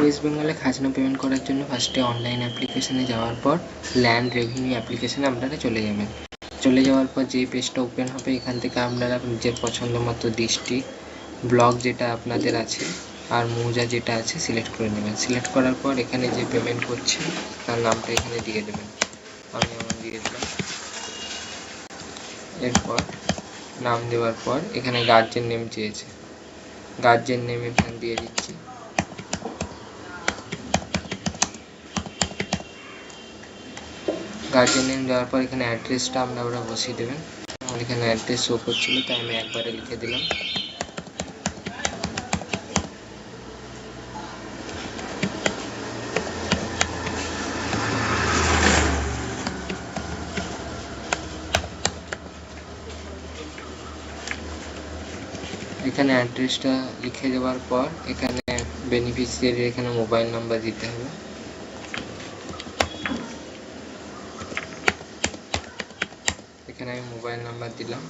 West বেঙ্গলে খাজনা payment করার জন্য ফার্স্টে অনলাইন অ্যাপ্লিকেশানে যাওয়ার পর ল্যান্ড রেভিনিউ অ্যাপ্লিকেশানে আপনারা চলে যাবেন। চলে যাওয়ার পর যে পেজটা ওপেন হবে, এখান থেকে আপনারা নিজের পছন্দ মতো ডিস্ট্রিক্ট ব্লক যেটা আপনাদের আছে আর মৌজা যেটা আছে সিলেক্ট করে নেবেন। সিলেক্ট করার পর এখানে যে পেমেন্ট করছে, তার নামটা এখানে দিয়ে দেবেন। আমি আমার দিয়ে দিলাম। এরপর নাম দেওয়ার পর এখানে গার্জেন নেম চেয়েছে। গার্জেন নেম এখানে দিয়ে দিচ্ছি। গার্জেন নেম দেওয়ার পর এখানে অ্যাড্রেসটা আপনারা বসিয়ে দেবেন। আমার এখানে অ্যাড্রেস শো করছিল, তাই আমি একবারে লিখে দিলাম। এখানে অ্যাড্রেসটা লিখে দেওয়ার পর এখানে বেনিফিশিয়ারি এখানে মোবাইল নাম্বার দিতে হবে এখানে আমি মোবাইল নাম্বার দিলাম।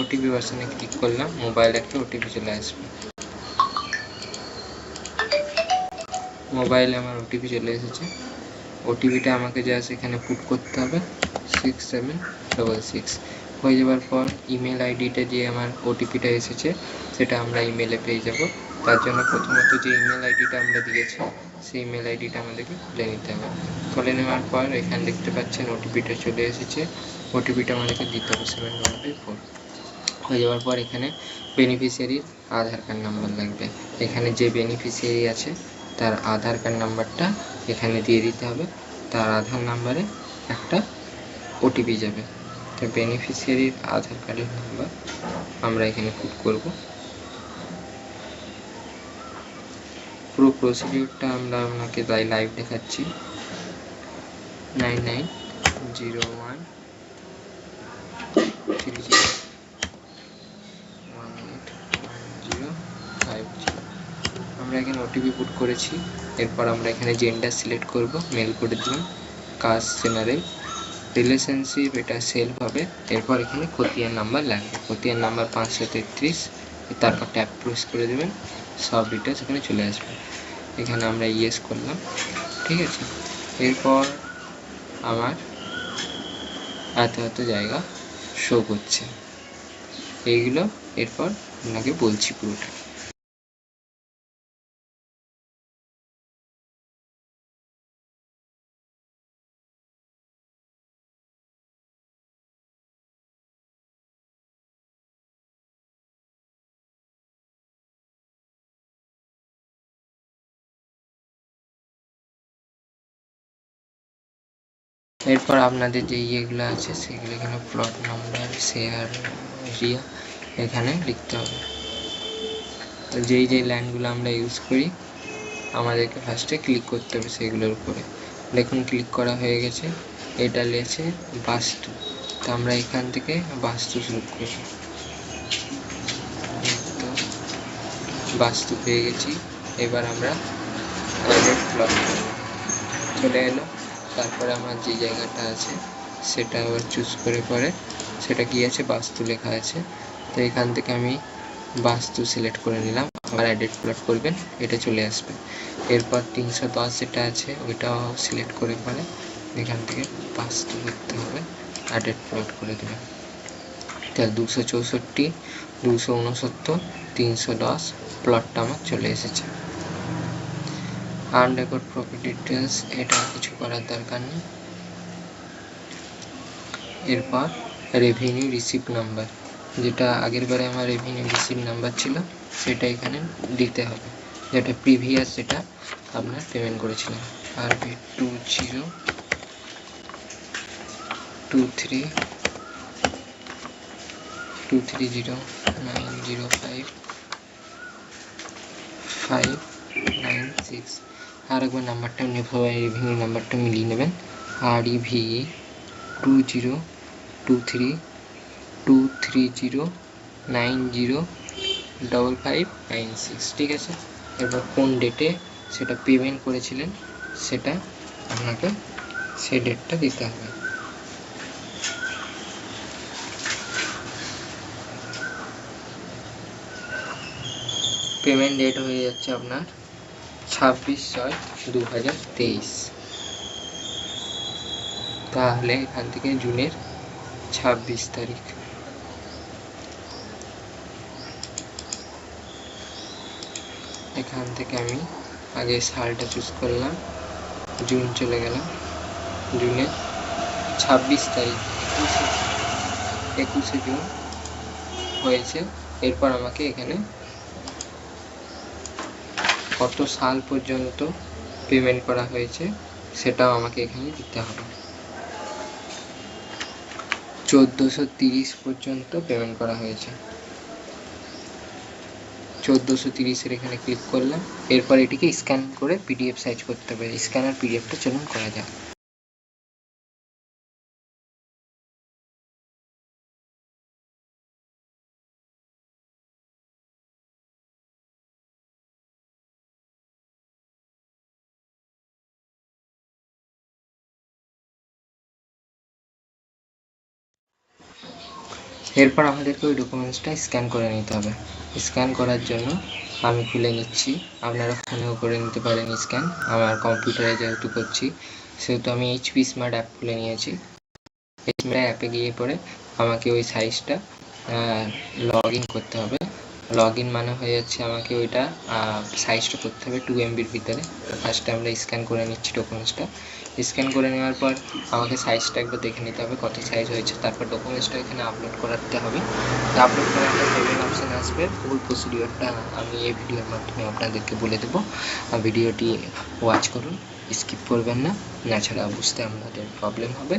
ওটিপি বাসনে ক্লিক করলাম মোবাইলে একটা ওটিপি চলে আসবে। মোবাইলে আমার ওটিপি চলে এসেছে। ওটিপিটা আমাকে যা এখানে পুট করতে হবে সিক্স সেভেন ডবল সিক্স হয়ে যাওয়ার পর ইমেল আইডিটা যে আমার ওটিপিটা এসেছে, সেটা আমরা ইমেলে পেয়ে যাব। তার জন্য প্রথমত যে ইমেল আইডিটা আমরা দিয়েছি, সেই ইমেল আইডিটা আমাদেরকে খুলে নিতে হবে। খুলে নেওয়ার পর এখানে দেখতে পাচ্ছেন ওটিপিটা চলে এসেছে। ওটিপিটা আমাদেরকে দিতে হবে সেভেন ওয়ান ফাইভ ফোর হয়ে যাওয়ার পর এখানে বেনিফিশিয়ারির আধার কার্ড নাম্বার লাগবে। এখানে যে বেনিফিশিয়ারি আছে, তার আধার কার্ড নাম্বারটা এখানে দিয়ে দিতে হবে। তার আধার নাম্বারে একটা ওটিপি যাবে। তো বেনিফিশিয়ারির আধার কার্ডের নাম্বার আমরা এখানে পুট করব। পুরো প্রসিডিউরটা আমরা আপনাকে তাই লাইভ দেখাচ্ছি। Nine nine zero one three zero one eight one zero five zero আমরা এখানে ওটিপি পুট করেছি। এরপর আমরা এখানে জেন্ডার সিলেক্ট করব মেল করে দিলাম কাস্ট জেনারেল রিলেশনশিপ এটা সেলফ হবে। এরপর এখানে খতিয়ান নাম্বার লাগবে। খতিয়ান নাম্বার পাঁচশো তেত্রিশ। তারপর ট্যাপ প্রেস করে দেবেন। সব ডিটেলস এখানে চলে আসবে। এখানে আমরা ইয়েস করলাম, ঠিক আছে? এরপর আমার এত এত জায়গা শো করছে। এইগুলো এরপর আপনাকে বলছি পুরোটা এরপর আপনাদের যে ইয়েগুলো আছে, সেগুলো এখানে প্লট নাম্বার শেয়ার এরিয়া এখানে লিখতে হবে। তো যেই যেই লাইনগুলো আমরা ইউজ করি, আমাদেরকে ফার্স্টে ক্লিক করতে হবে সেগুলোর উপরে। দেখুন ক্লিক করা হয়ে গেছে। এটা লেছে বাস্তু। তো আমরা এখান থেকে বাস্তু শুরু করব তো বাস্তু পেয়ে গেছি। এবার আমরা প্লট চলে এলো। তারপরে আমার যে জায়গাটা আছে, সেটা আবার চুজ করে পরে সেটা কি আছে? বাস্তু লেখা আছে। তো এখান থেকে আমি বাস্তু সিলেক্ট করে নিলাম। আবার অ্যাডেড প্লট করবেন, এটা চলে আসবে। এরপর তিনশো দশ যেটা আছে, ওইটাও সিলেক্ট করে পরে এখান থেকে বাস্তু করতে হবে। অ্যাডেড প্লট করে দেবেন তাহলে দুশো চৌষট্টি, দুশো উনসত্তর তিনশো দশ প্লটটা আমার চলে এসেছে। আনরেকর্ড প্রপার্টি ডিটেলস এটা করার দরকার নেই। এরপর রেভিনিউ রিসিপ্ট নাম্বার যেটা আগের বারে আমার রেভিনিউ রিসিপ্ট নাম্বার ছিল, সেটা এখানে দিতে হবে। যেটা প্রিভিয়াস যেটা আপনার পেমেন্ট করেছিলেন R V two zero two three two three zero nine zero five five nine six আর একবার নাম্বারটা রেভিনিউ নাম্বারটা মিলিয়ে নেবেন। R E V two zero two three two three zero nine zero double five nine six ঠিক আছে? এরপর কোন ডেটে সেটা পেমেন্ট করেছিলেন, সেটা আপনাকে সে ডেটটা দিতে হবে। পেমেন্ট ডেট হয়ে যাচ্ছে আপনার। ছাব্বিশ ছয় দু হাজার তেইশ। তাহলে এখান থেকে জুনের ছাব্বিশ তারিখ। এখান থেকে আমি আগে সালটা চুজ করলাম। জুন চলে গেলাম। জুনের ছাব্বিশ তারিখ, একুশে একুশে জুন হয়েছে। এরপর আমাকে এখানে কত সাল পর্যন্ত পেমেন্ট করা হয়েছে সেটাও আমাকে এখানে দিতে হবে। চোদ্দোশো তিরিশ পর্যন্ত পেমেন্ট করা হয়েছে। চোদ্দোশো তিরিশের এখানে ক্লিক করলাম। এরপর এটিকে স্ক্যান করে পিডিএফ সাইজ করতে হবে। স্ক্যানার পিডিএফটা চলুন করা যাক। এরপর আমাদেরকে ওই ডকুমেন্টসটা স্ক্যান করে নিতে হবে। স্ক্যান করার জন্য আমি খুলে নিচ্ছি। আপনারা ফোনেও করে নিতে পারেন স্ক্যান আমার কম্পিউটারে যেহেতু করছি, সেহেতু আমি এইচপি স্মার্ট অ্যাপ খুলে নিয়েছি। এইচপি অ্যাপে গিয়ে পরে আমাকে ওই সাইজটা লগ ইন করতে হবে। লগ ইন মানে হয়ে যাচ্ছে আমাকে ওইটা সাইজটা করতে হবে টু এমবির ভিতরে। ফার্স্টে আমরা স্ক্যান করে নিচ্ছি ডকুমেন্টসটা স্ক্যান করে নেওয়ার পর আমাকে সাইজটা একবার দেখে নিতে হবে, কত সাইজ হয়েছে। তারপর ডকুমেন্টসটা এখানে আপলোড করাতে হবে। আপলোড করার একটা পেমেন্ট অপশান আসবে। ফুল প্রসিডিওরটা আমি এই ভিডিওর মাধ্যমে আপনাদেরকে বলে দেবো। ভিডিওটি ওয়াচ করুন স্কিপ করবেন না। তাছাড়া বুঝতে আপনাদের প্রবলেম হবে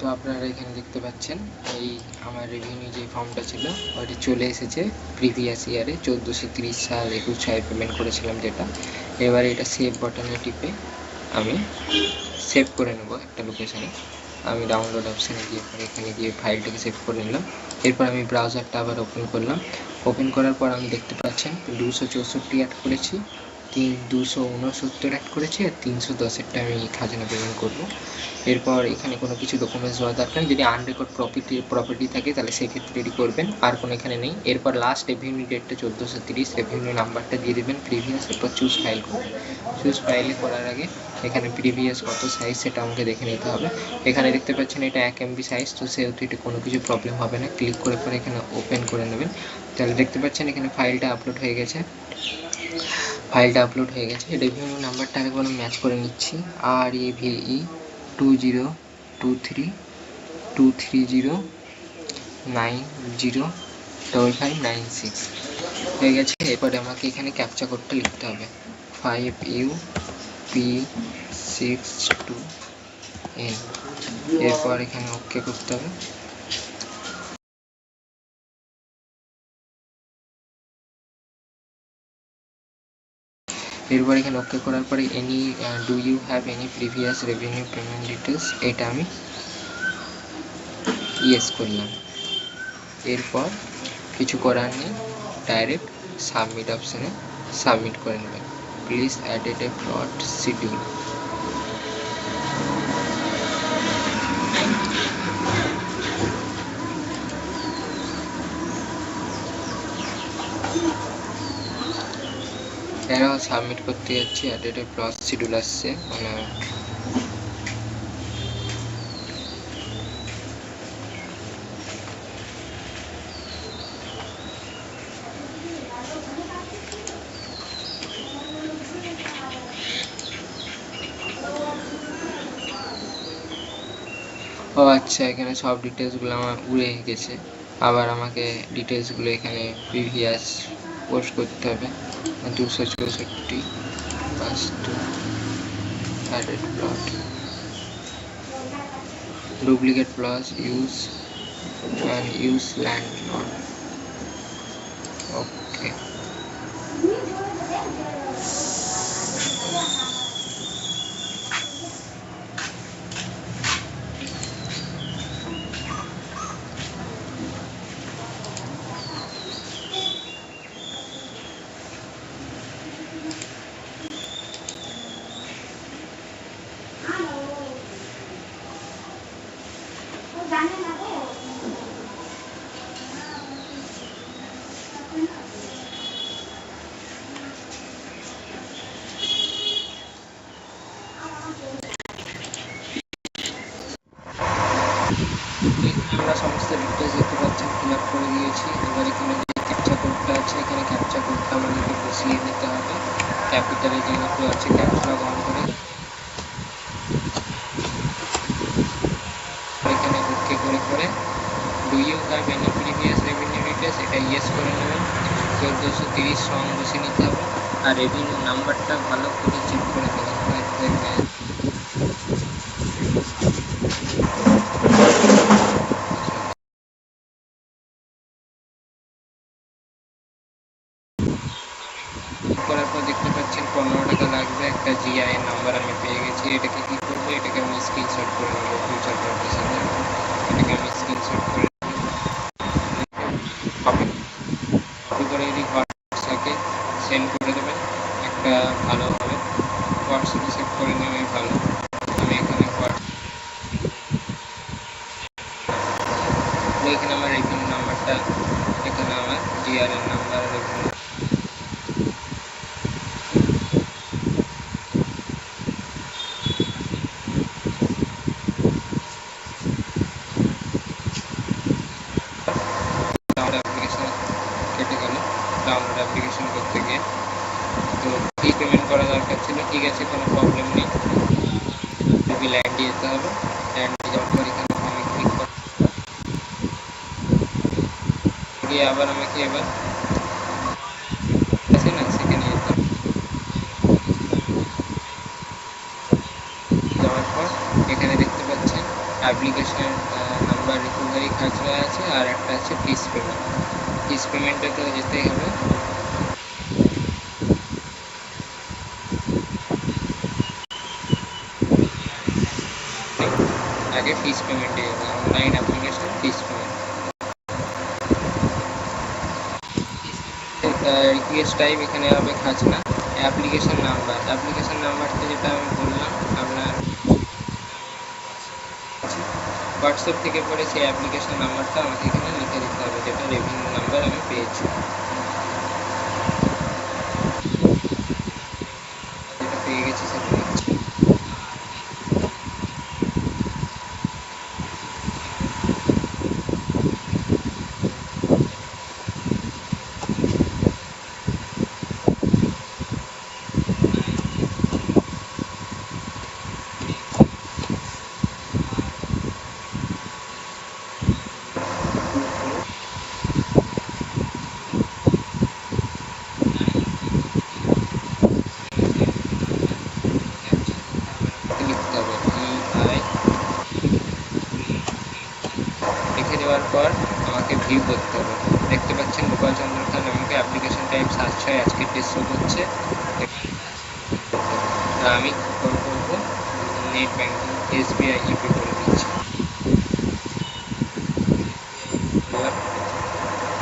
তো আপনারা এখানে দেখতে পাচ্ছেন। এই আমার রেভিনিউ যে ফর্মটা ছিল, ওইটা চলে এসেছে প্রিভিয়াস ইয়ারে চোদ্দোশো তিরিশ সাল একুশ ছয় পেমেন্ট করেছিলাম যেটা। এবারে এটা সেভ বাটনে টিপে আমি সেভ করে নেব একটা লোকেশানে আমি ডাউনলোড অপশানে গিয়ে এখানে গিয়ে ফাইলটাকে সেভ করে নিলাম। এরপর আমি ব্রাউজারটা আবার ওপেন করলাম। ওপেন করার পর আমি দেখতে পাচ্ছেন দুশো চৌষট্টি অ্যাড করেছি। তিন দুশো উনসত্তর অ্যাড করেছি আর তিনশো দশেরটা আমি খাজনা পেমেন্ট করব। এরপর এখানে কোনো কিছু ডকুমেন্টস দেওয়া দরকার যদি আনরেকর্ড প্রপার্টি প্রপার্টি থাকে, তাহলে সেক্ষেত্রে এটি করবেন, আর কোনো এখানে নেই। এরপর লাস্ট রেভিনিউ ডেটটা চোদ্দোশো তিরিশ রেভিনিউ নাম্বারটা দিয়ে দেবেন প্রিভিয়াস এরপর চুজ ফাইল করবেন। চুজ ফাইলে করার আগে এখানে প্রিভিয়াস কত সাইজ সেটা আমাকে দেখে নিতে হবে। এখানে দেখতে পাচ্ছেন এটা এক এমবি সাইজ তো সেহেতু এটা কোনো কিছু প্রবলেম হবে না। ক্লিক করে পরে এখানে ওপেন করে নেবেন। তাহলে দেখতে পাচ্ছেন এখানে ফাইলটা আপলোড হয়ে গেছে। ফাইলটা আপলোড হয়ে গেছে। রেভিনিউ নাম্বারটা আরেকবার ম্যাচ করে নিচ্ছি। R E V two zero two three two three zero nine zero double five nine six হয়ে গেছে। এরপরে আমাকে এখানে ক্যাপচা কোডটা লিখতে হবে। Five U P six two N এরপর এখানে ওকে করতে হবে। এরপর এখানে ওকে করার পরে any do you have any previous revenue payment details এটা আমি ইয়েস করলাম। এরপর কিছু করার নেই ডাইরেক্ট সাবমিট অপশানে সাবমিট করে নেবেন। Please add a fraud schedule এরাও সাবমিট করতে যাচ্ছি, আর এটা প্লট শিডিউল আসছে মানে ও আচ্ছা এখানে সব ডিটেলসগুলো আমার উড়ে গেছে। আবার আমাকে ডিটেলসগুলো এখানে প্রিভিয়াস পোস্ট করতে হবে দুশো চৌষট্টি পাঁচ to added plot duplicate plus use and use land not okay Arabian আবার আমাকে এবার আছে না সেখানে যেতে যাওয়ার পর এখানে দেখতে পাচ্ছেন অ্যাপ্লিকেশন নাম্বার রিকভারি খাজরা আছে আর একটা আছে ফিস পেমেন্ট ফিস পেমেন্টটা তো যেতেই হবে। আগে ফিস পেমেন্টে অনলাইন অ্যাপ্লিকেশন জিপিএস টাইপ এখানে হবে খাজনা অ্যাপ্লিকেশন নাম্বার অ্যাপ্লিকেশন নাম্বারটা যেটা আমি বললাম, আপনার হোয়াটসঅ্যাপ থেকে পরে সেই অ্যাপ্লিকেশন নাম্বারটা আমাকে এখানে লিখে দিতে হবে, যেটা রেভিনিউ নাম্বার আমি পেয়েছি।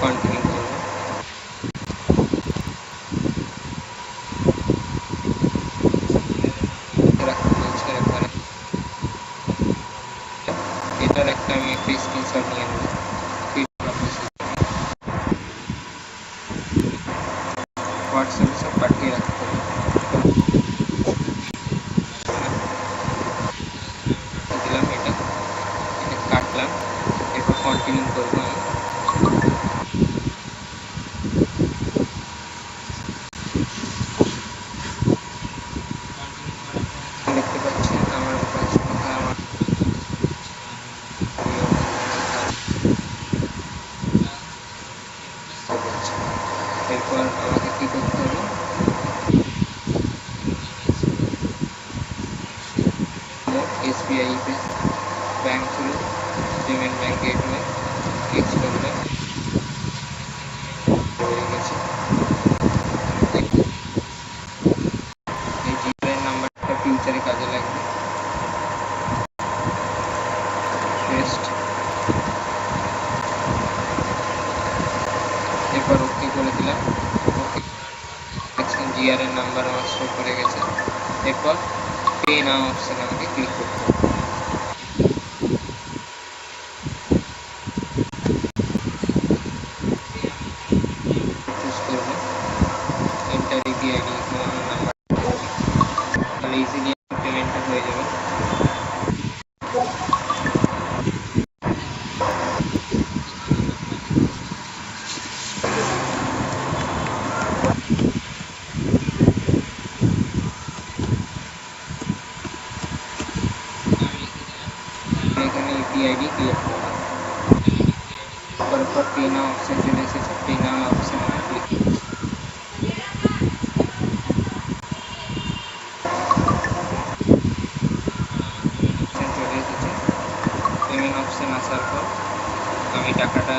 content. গিয়ারের নাম্বার আমার শো করে গেছে। এরপর পে নাও অপশানে আমাকে ক্লিক করতে হবে। করার পর পে নাও অপশান চলে এসেছে পে নাও অপশান আমি ক্লিক অপশান চলে এসেছে পেমেন্ট অপশান আসার পর আমি টাকাটা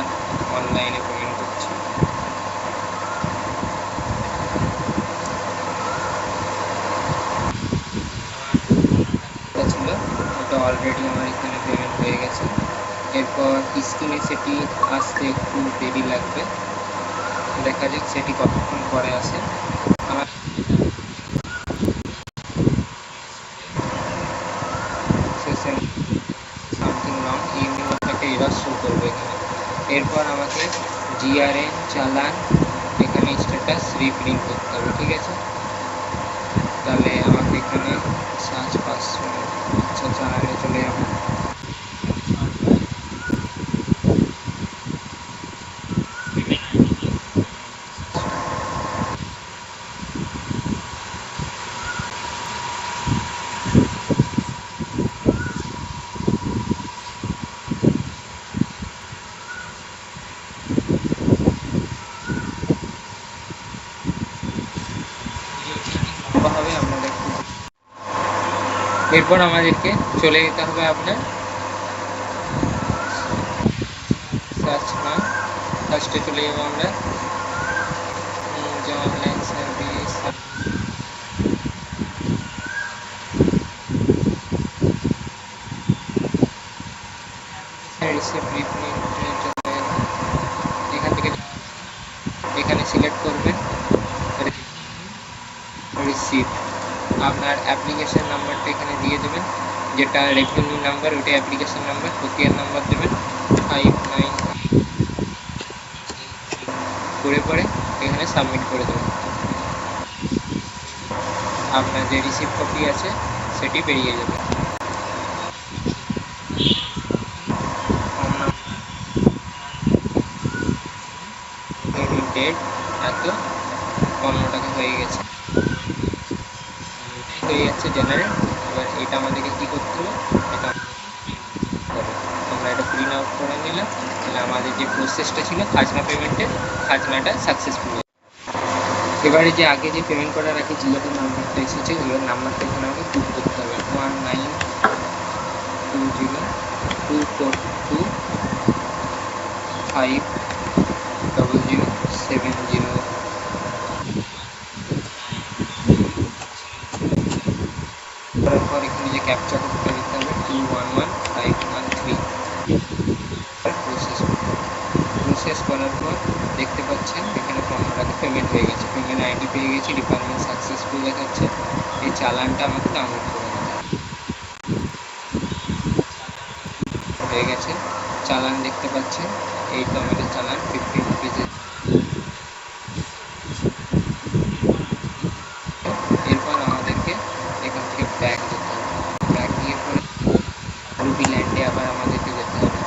অনলাইনে পেমেন্ট করছি এটা ছিল ওটা অলরেডি আমার এখানে পেমেন্ট হয়ে গেছে এরপর স্ক্রিনে সেটি আসতে একটু দেরি লাগবে দেখা যাক সেটি কতক্ষণ পরে আসে করবে এখানে। এরপর আমাকে জিআরএন চালান। এখানে স্ট্যাটাস রিপ্রিন্ট করতে হবে, ঠিক আছে? তাহলে আমাকে এখানে সার্চ পাঁচশো চালানে চলে যাব লম্বা হবে আপনাদের এরপর আমাদেরকে চলে যেতে হবে আপনার। সার্চ না ফার্স্টে চলে যাব আমরা। অনলাইন সার্ভিস রিপ্রিন্ট এখান থেকে এখানে সিলেক্ট করবেন রিসিপ্ট আপনার অ্যাপ্লিকেশন নাম্বারটা এখানে দিয়ে দেবেন, যেটা রেভিনিউ নাম্বার ওটা অ্যাপ্লিকেশন নাম্বার খতিয়ান নাম্বার দেবেন ফাইভ নাইন করে পরে এখানে সাবমিট করে দেবেন। আপনার যে রিসিপ্ট কপি আছে, সেটি বেরিয়ে যাবে ডেট এত পনেরো টাকা হয়ে গেছে হয়ে যাচ্ছে জেনারেল এবার এটা আমাদেরকে কী করতে হবে এটা হবে। আমরা এটা প্রিন্ট আউট করে নিলাম তাহলে আমাদের যে প্রসেসটা ছিল খাজনা পেমেন্টের খাজনাটা সাকসেসফুল এবারে যে আগে যে পেমেন্ট করার রাখি জিওটার নাম্বারটা এসেছে ওগুলোর নাম্বারটা এখানে আমাকে পুট করতে হবে। One nine two zero two four two five double zero seven zero করার পর এখানে যে ক্যাপচা কোডটা দিতে হবে two one one five one three process process করার পর দেখতে পাচ্ছেন এখানে পনেরো টাকা পেমেন্ট হয়ে গেছে পেমেন্ট গেছি ডিপার্টমেন্ট সাকসেসফুল দেখাচ্ছে, এই চালানটা আমাকে ডাউনলোড করে হবে। হয়ে গেছে, চালান দেখতে পাচ্ছেন, এই তো আমাদের চালান ফিফটি রুপিজের এরপর আমাদেরকে এখান থেকে ব্যাক যেতে হবে। ব্যাক গিয়ে পরে রুবি ল্যান্ডে আবার আমাদেরকে যেতে হবে।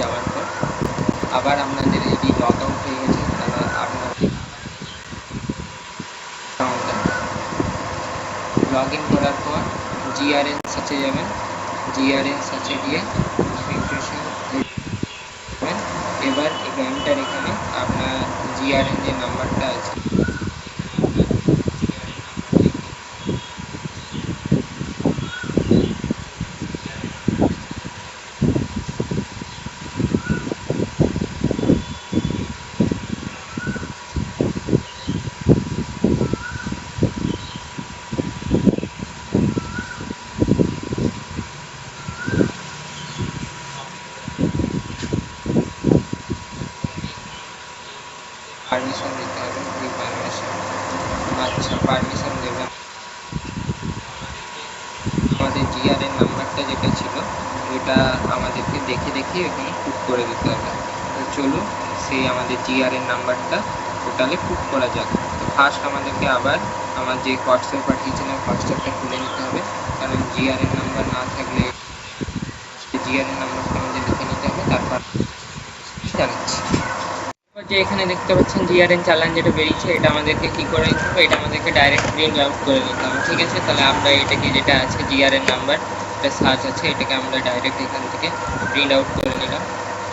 যাওয়ার পর আবার আপনাদের যদি লগ আউট হয়ে গেছে তাহলে আপনার লগ ইন করার পর জিআরএন সার্চে যাবেন জিআরএন সার্চে গিয়ে। এবার এন্টার এখানে আপনার জিআরএন যে নাম্বারটা আছে পারমিশন দিতে হবে ওই পারমিশন আচ্ছা পারমিশন দেবেন আমাদের জিআরএন নাম্বারটা যেটা ছিল ওটা আমাদেরকে দেখে দেখে এখানে পুট করে দিতে হবে তো চলুন সেই আমাদের জিআরএন নাম্বারটা টোটালে পুট করা যাক তো ফার্স্ট আমাদেরকে আবার আমার যে হোয়াটসঅ্যাপ পাঠিয়েছিলাম হোয়াটসঅ্যাপটা খুলে নিতে হবে। কারণ জিআরএন নাম্বার না থাকলে জিআরএন নাম্বারটা আমাদের লিখে নিতে হবে, তারপর জানাচ্ছি। যে এখানে দেখতে পাচ্ছেন জিআরএন চালান যেটা বেরিয়েছে, এটা আমাদেরকে কি করে নিতে হবে? এটা আমাদেরকে ডাইরেক্ট প্রিন্ট আউট করে নিতে হবে, ঠিক আছে? তাহলে আমরা এটাকে যেটা আছে জিআরএন নাম্বার এটা সার্চ আছে, এটাকে আমরা ডাইরেক্ট এখান থেকে প্রিন্ট আউট করে নিলাম।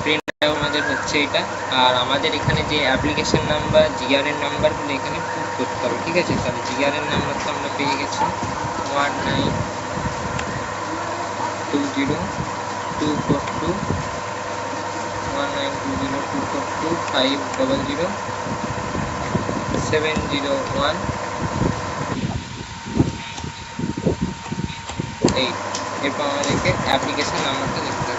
প্রিন্ট আউট আমাদের হচ্ছে এটা। আর আমাদের এখানে যে অ্যাপ্লিকেশন নাম্বার জিআরএন নাম্বারগুলো এখানে করতে হবে ঠিক আছে? তাহলে জিআরএন নাম্বার তো আমরা পেয়ে গেছি। One nine two zero two four two one nine two zero two four two five double zero seven zero one eight এরপর আমাদেরকে অ্যাপ্লিকেশন নাম্বারটা লিখতে